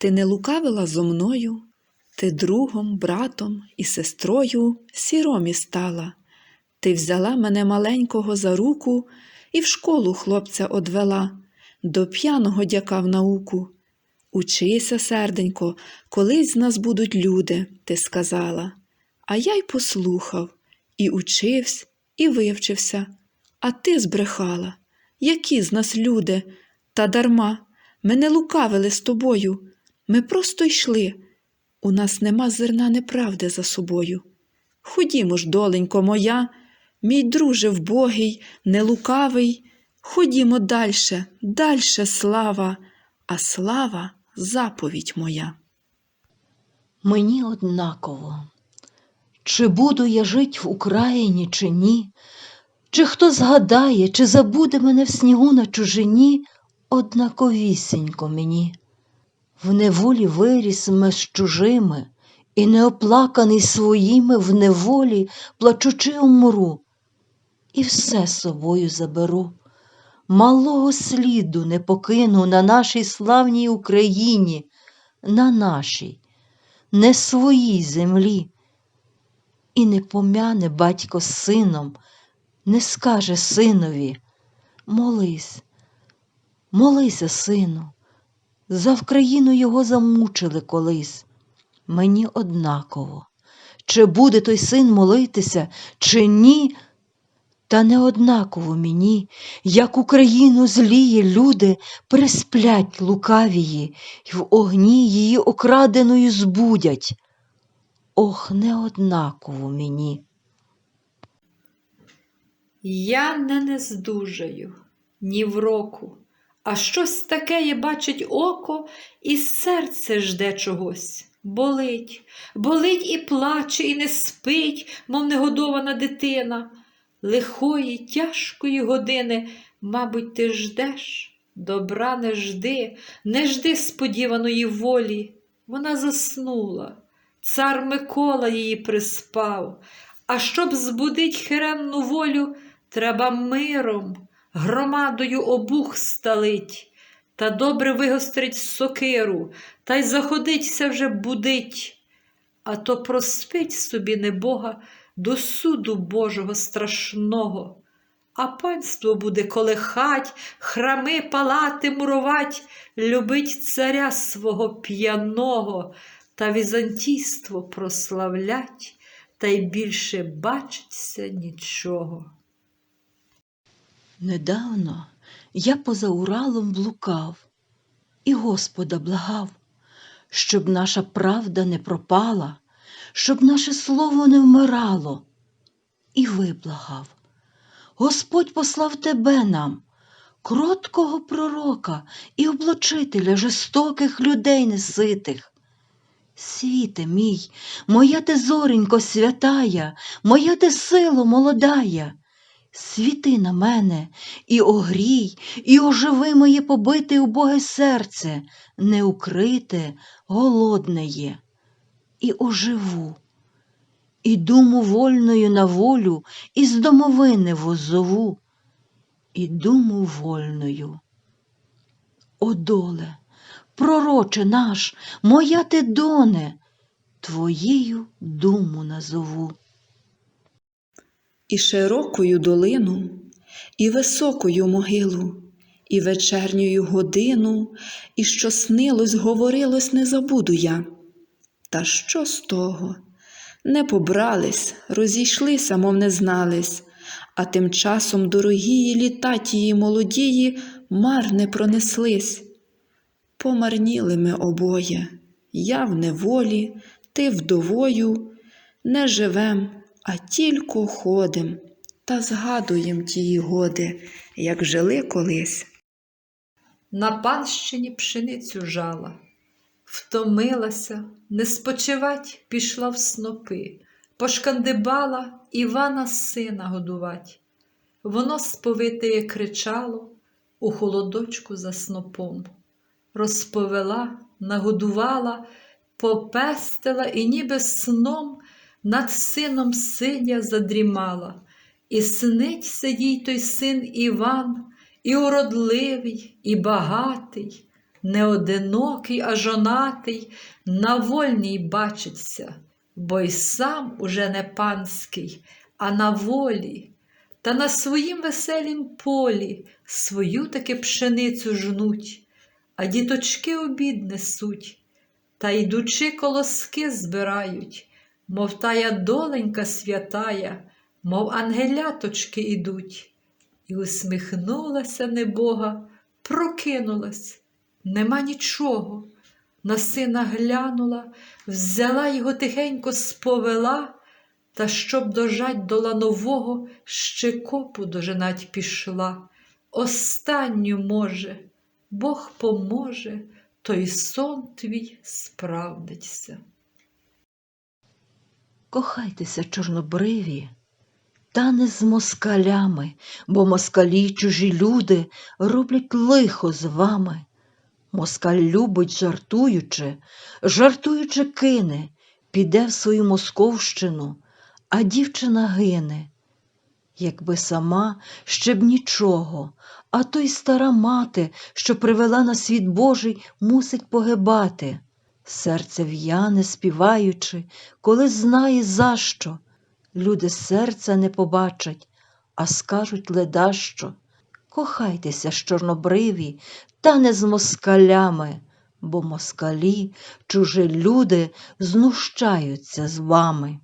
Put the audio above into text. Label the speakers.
Speaker 1: Ти не лукавила зо мною, ти другом, братом і сестрою сіромі стала. Ти взяла мене маленького за руку і в школу хлопця одвела, до п'яного дяка в науку. Учися, серденько, колись з нас будуть люди, ти сказала. А я й послухав, і учився, і вивчився. А ти збрехала. Які з нас люди? Та дарма, ми не лукавили з тобою. Ми просто йшли. У нас нема зерна неправди за собою. Ходімо ж, доленько моя, мій друже вбогий, нелукавий. Ходімо дальше, дальше слава, а слава заповідь моя.
Speaker 2: Мені однаково, чи буду я жить в Україні, чи ні, чи хто згадає, чи забуде мене в снігу на чужині, однаковісінько мені. В неволі виріс ми з чужими, і неоплаканий своїми в неволі, плачучи умру, і все собою заберу. Малого сліду не покину на нашій славній Україні, на нашій, не своїй землі. І не пом'яне батько з сином, не скаже синові, молись, молися, сину, за Вкраїну його замучили колись. Мені однаково, чи буде той син молитися, чи ні, та не однаково мені, як Україну злії люди присплять лукавії й в огні її окраденою збудять. Ох, не однаково мені.
Speaker 3: Я не нездужаю ні в року, а щось таке є бачить око, і серце жде чогось. Болить, болить і плаче, і не спить, мов негодована дитина. Лихої, тяжкої години, мабуть, ти ждеш, добра не жди, не жди сподіваної волі. Вона заснула, цар Микола її приспав, а щоб збудить хиремну волю, треба миром, громадою обух сталить, та добре вигострить сокиру, та й заходиться вже будить, а то проспить собі небога до суду Божого страшного. А панство буде колихать, храми палати мурувать, любить царя свого п'яного та візантійство прославлять, та й більше бачиться нічого.
Speaker 2: Недавно я поза Уралом блукав і Господа благав, щоб наша правда не пропала, щоб наше слово не вмирало. І виблагав. Господь послав тебе нам, кроткого пророка і облочителя жорстоких людей неситих. Світе мій, моя ти зоренько святая, моя ти сило молодая. Світи на мене і огрій, і оживи моє побите убоге серце, неукрите, голодне є, і оживу, і думу вольною на волю, і з домовини воззову, і думу вольною. О доле, пророче наш, моя ти доне, твоєю думу назову.
Speaker 1: І широкою долину, і високою могилу, і вечернюю годину, і що снилось, говорилось, не забуду я. Та що з того? Не побрались, розійшлися, мов не знались, а тим часом дорогії літа тії молодії марне пронеслись. Помарніли ми обоє, я в неволі, ти вдовою, не живем, а тільки ходим та згадуєм тії годи, як жили колись.
Speaker 3: На панщині пшеницю жала, втомилася, не спочивать пішла в снопи, пошкандибала Івана сина годувать. Воно сповитеє кричало у холодочку за снопом. Розповела, нагодувала, попестила і ніби сном над сином сидя задрімала. І сниться їй той син Іван, і уродливий, і багатий, не одинокий, а жонатий, на вольній бачиться, бо й сам уже не панський, а на волі, та на своїм веселім полі свою таки пшеницю жнуть, а діточки обід несуть, та йдучи колоски збирають, мов тая доленька святая, мов ангеляточки ідуть. І усміхнулася небога, прокинулась, нема нічого. На сина глянула, взяла його тихенько сповела, та щоб дожать до ланового, ще копу дожинать пішла. Останню може, Бог поможе, той сон твій справдиться.
Speaker 2: Кохайтеся, чорнобриві, та не з москалями, бо москалі чужі люди роблять лихо з вами. Москаль любить, жартуючи, жартуючи кине, піде в свою московщину, а дівчина гине. Якби сама ще б нічого, а то й стара мати, що привела на світ Божий, мусить погибати. Серце в'яне, співаючи, коли знає за що. Люди серця не побачать, а скажуть ледащо. Кохайтеся з чорнобриві, та не з москалями, бо москалі, чужі люди знущаються з вами.